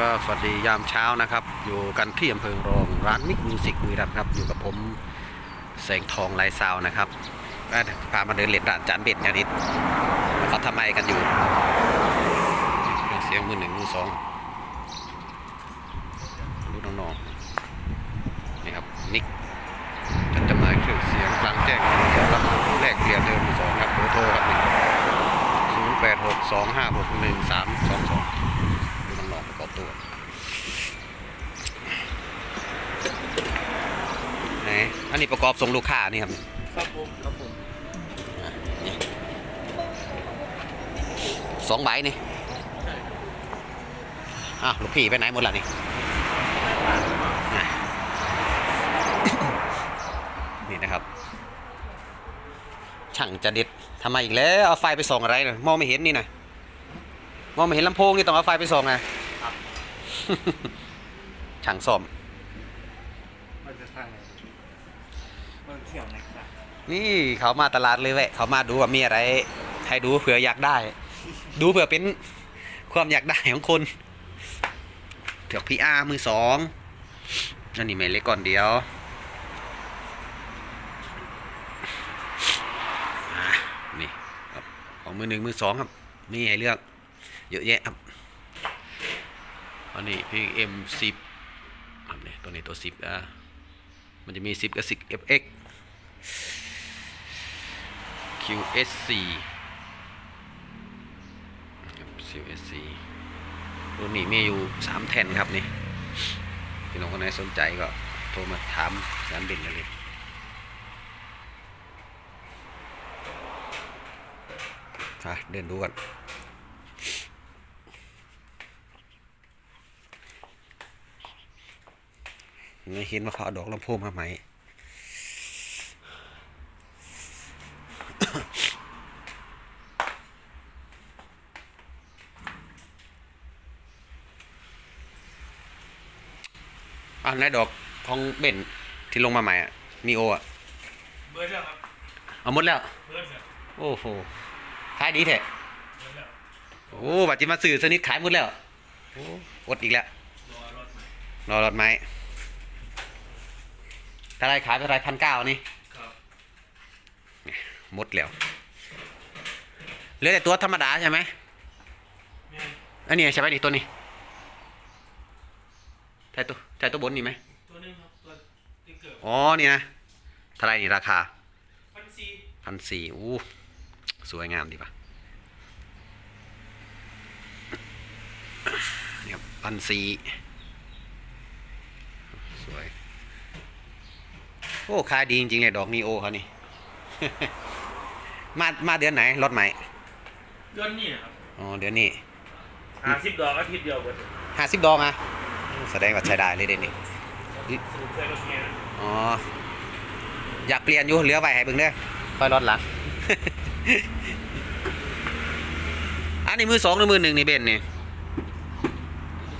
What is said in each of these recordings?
ก็สวัสดียามเช้านะครับ อยู่กันที่อำเภอรองร้านมิกมิวสิกบุรีรัมย์ครับ อยู่กับผมแสงทองลายซาวนะครับพามาเดินเล่นร้านจานเบ็ดยานี้เขาทำไมกันอยู่ เสียงมือหนึ่งมือสองดูน้องๆนี่ครับนิกจัดจำหน่ายเครื่องเสียงกลางแจ้งสำหรับแลกเปลี่ยนเดิมมือสองครับโทรครับศูนย์แปดหกสองห้าหกหนึ่งสามสองสองดูน้องๆประกอบ ตัวไหนอันนี้ประกอบส่งลูกค้านี่ครับครับผมครับผมนี่สองใบนี่ใช่อ้าวลูกพี่ไปไหนหมดล่ะนี่อะนี่นะครับ ช่างจะเด็ดทำไมอีกแล้วเอาไฟไปส่องอะไรน่ะมองไม่เห็นนี่นะมองไม่เห็นลำโพงนี่ต้องเอาไฟไปส่องนะครับ ช่างซ่อม มันจะทางไหนมันเที่ยวไหนครับนี่เขามาตลาดเลยแวะเขามาดูว่ามีอะไร ให้ดูเผื่ออยากได้ ดูเผื่อเป็นความอยากได้ของคนเถือกพีอาร์มือสองนั่นนี่เมเล็กก่อนเดียวอะนี่ครับของมือหนึ่งมือสองครับนี่ให้เลือกเยอะแยะครับ อันนี้พี่เอ็มสิบนี่ตัวนี้ตัวสิบอะมันจะมีสิบกับสิบเอฟเอ็ก QSC ครับ QSC รุ่นนี้มีอยู่สามแท่นครับนี่พี่น้องคนไหนสนใจก็โทรมาถามร้านบินกันเลยอะเดินดูกันไม่ เห็นว่าเขาเอาดอกลำโพงมาไหมอะนายดอกของเบนที่ลงมาใหม่อะนีโออะเบิร์ดแล้วครับเอาหมดแล้ว เบิร์ดแล้วโอ้โห ขายดีแท้เบิร์ดแล้วโอ้บัตรจิมาสื่อสนิทขายหมดแล้วโอ้อดอีกแล้วรอรถใหม่รอรถไม้ เท่าไรขายเท่าไรพันเก้านี่ครับหมดแล้วเหลือแต่ตัวธรรมดาใช่ไหมแม่นอันนี้ใช่ไหมนี่ตัวนี้ใช่ตัวใช่ตัวบนนี่ไหมตัวหนึงครับตัวที่เกิดอ๋อนี่นะเท่าไรนี่ราคาพันซีพันสี่อู้สวยงามดีป่ะนี่ครับพันสี่สวย โอ้ขายดีจริงๆเลยดอกนีโอเขานี่ มามาเดือนไหนรถใหม่เดือนนี้นะครับอ๋อเดือนนี้หาสิบดอกอาทิตย์เดียวเบิร์ดห้าสิบดอกอะแสดงว่าใช้ได้เลยเด่นนี่สูตรใส่รถแง่นะอ๋ออยากเปลี่ยนอยู่เหลือไว้ให้เบิ่งเด้อค่อยรถหลัง อันนี้มือสองหรือมือหนึ่งนี่เบนนี่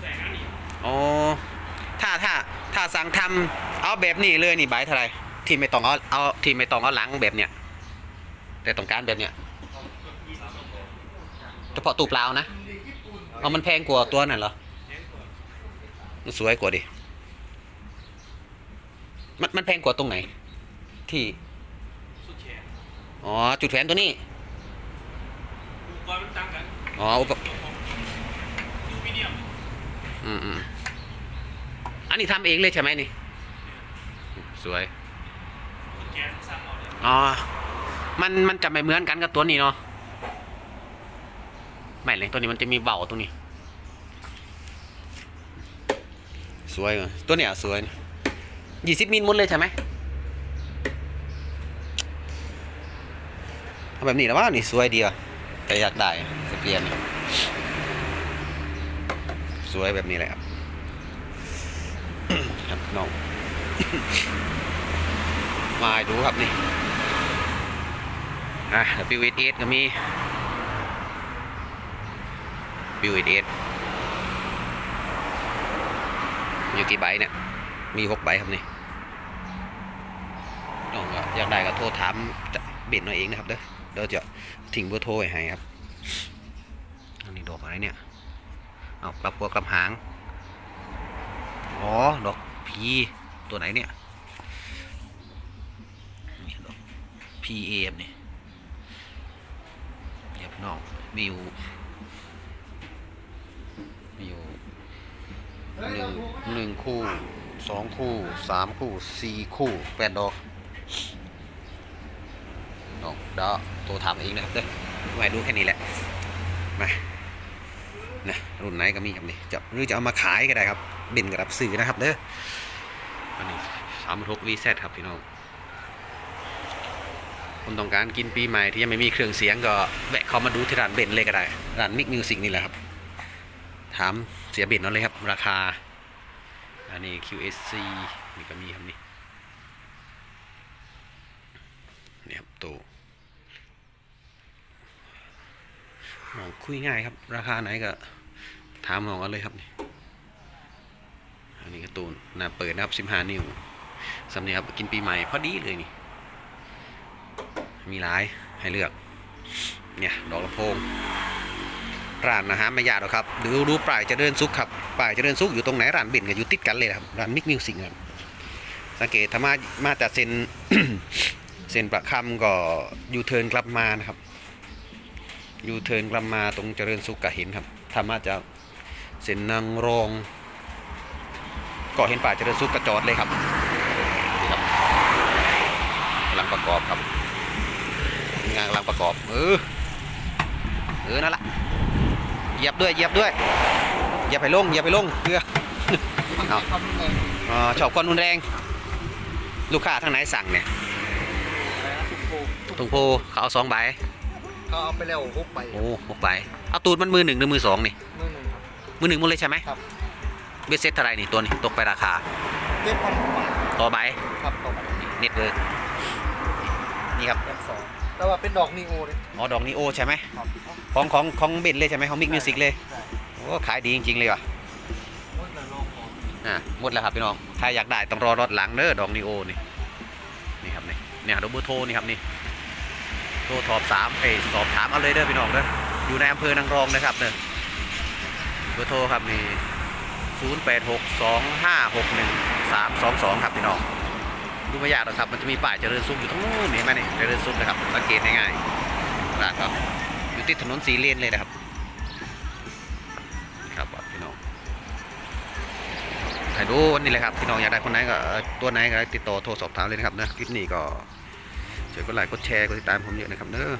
ใส่งานนี่อ๋อถ้าถ้าถ้าสั่งทำ เอาแบบนี้เลยนี่ใบเท่าไหรที่ไม่ต้องเอาเอาที่ไม่ต้องเอาหลังแบบเนี้ยแต่ต้องการแบบเนี้ยเฉพาะตูเปล่านะเอามันแพงกว่าตัวนั่นเหรอมันสวยกว่าดิมันมันแพงกว่าตรงไหน ที่อ๋อจุดแขวนตัวนี้อุปกรณ์มันต่างกันอ๋ออุปตัวของยูมิเนียมอืมอืมอันนี้ทำเองเลยใช่ไหมนี่ สวยสุดแขนสามเอาเลยอ๋อ มันมันจะไม่เหมือนกันกับตัวนี้เนาะไม่เลยตัวนี้มันจะมีเบาตรงนี้ สวยว่ะตัวเนี้ยสวยยี่สิบมิลหมดเลยใช่ไหมเอาแบบนี้แล้วว่านี่สวยดีอะแต่อยากได้จะเปลี่ยนนี่สวยแบบนี้แหละครับครับน้อง มาดูครับนี่อะ WS ก็มี WS อยู่กี่ใบเนี่ย มีหกใบครับนี่น้องก็อยากได้ก็โทรถามจะเบ็ดหน่อยเองนะครับเด้อเดี๋ยวจะทิ้งเบอร์โทรไว้ให้ครับ อันนี้ดอกอะไรเนี่ย เอาปรับพวกลำหาง อ๋อ ดอกพี ตัวไหนเนี่ยนี่ดอกพีเอฟนี่เดี๋ยวพี่น้องมีอยู่มีอยู่หนึ่งหนึ่งคู่สองคู่สามคู่สี่คู่แปดดอกดอกเดอกตัวทำเองนะครับเด้อไว้ดูแค่นี้แหละมานะรุ่นไหนก็มีครับนี่จะหรือจะเอามาขายก็ได้ครับเบ่นกับรับสื่อนะครับเด้อ อันนี้สามทกวีแซครับพี่น้องคนต้องการกินปีใหม่ที่ยังไม่มีเครื่องเสียงก็แวะเข้ามาดูที่ร้านเบนเลยก็ได้ร้านมิกมิวสิกนี่แหละครับ ถามเสียเบนนั่นเลยครับ ราคา อันนี้ QSC นี่ก็มีครับนี่นี่ครับตู้หมองคุยง่ายครับ ราคาไหนก็ถามมองกันเลยครับนี่ นนี้การ์ตูนหน้าเปิดนะครับ15นิ้วสำเนียงครับกินปีใหม่พอดีเลยนี่ มีหลายให้เลือก เนี่ยดอกลำโพงร้านนะฮะไม่ยากหรอกครับดูดูป้ายจะเดินซุกครับป้ายจะเดินซุกอยู่ตรงไหนร้านเบนก็อยู่ติดกันเลยครับร้านมิกมิวสิกครับสังเกตถ้ามามาแต่เซนเซนประคำก็ยูเทิร์นกลับมานะครับยูเทิร์นกลับมาตรงเจริญสุขกะเห็นครับถ้ามาจากเส้นนางรอง ก็เห็นป่าเจริญสุขกระจอดเลยครับนี่ครับกำลังประกอบครับงานกำลังประกอบเออเออนั่นแหละเหยียบด้วยเหยียบด้วยอย่าไปลงอย่าไปลงเพื่อเอาทำยังไงอ๋อชอบความรุนแรง ลูกค้าทางไหนสั่งเนี่ยอะไรนะทุกโตรงโพเขาเอาสองใบเขาเอาไปแล้วหกใบโอ้หกใบเอาตูดมันมือหนึ่งหรือมือสองนี่มือหนึ่งครับมือหนึ่งหมดเลยใช่ไหมครับ เบสเซ็ตเท่าไหรนี่ตัวนี้ตกไปราคาเจ็ดพันบาทต่อใบครับต่อไปเน็ตเวิร์กนี่ครับแอปสองแต่ว่าเป็นดอกนีโอเลยอ๋อดอกนี้โอใช่ไหมครับของของของเบนเลยใช่ไหมของมิกมิวสิกเลยใช่โอ้ขายดีจริง ๆ เลยว่ะโอ้ยแต่ลองของอ่าหมดแล้วครับพี่น้อง ถ้าอยากได้ต้องรอรถหลังเด้อดอกนีโอนี่นี่ครับนี่เนี่ยดูเบอร์โทรนี่ครับนี่โทรสอบสามเอ้ยสอบถามเอาเลยเด้อพี่น้องเด้ออยู่ในอำเภอนางรองนะครับเด้อเบอร์โทรครับนี่ ศูนย์แปดหกสองห้าหกหนึ่งสามสองสองครับพี่น้องดูไม่ยากหรอกครับ มันจะมีป้ายเจริญสุขอยู่ตรงนู้นเห็นไหมนี่เจริญสุขนะครับสังเกตง่ายๆร้านก็อยู่ติดถนนสีเลนเลยนะครับครับพี่น้องถ่ายดูนี่เลยครับพี่น้องอยากได้คนไหนก็ตัวไหนก็ติดต่อโทรสอบถามเลยนะครับนะคลิปนี้ก็ช่วยกดไลค์กดแชร์กดติดตามผมเยอะนะครับเนอะ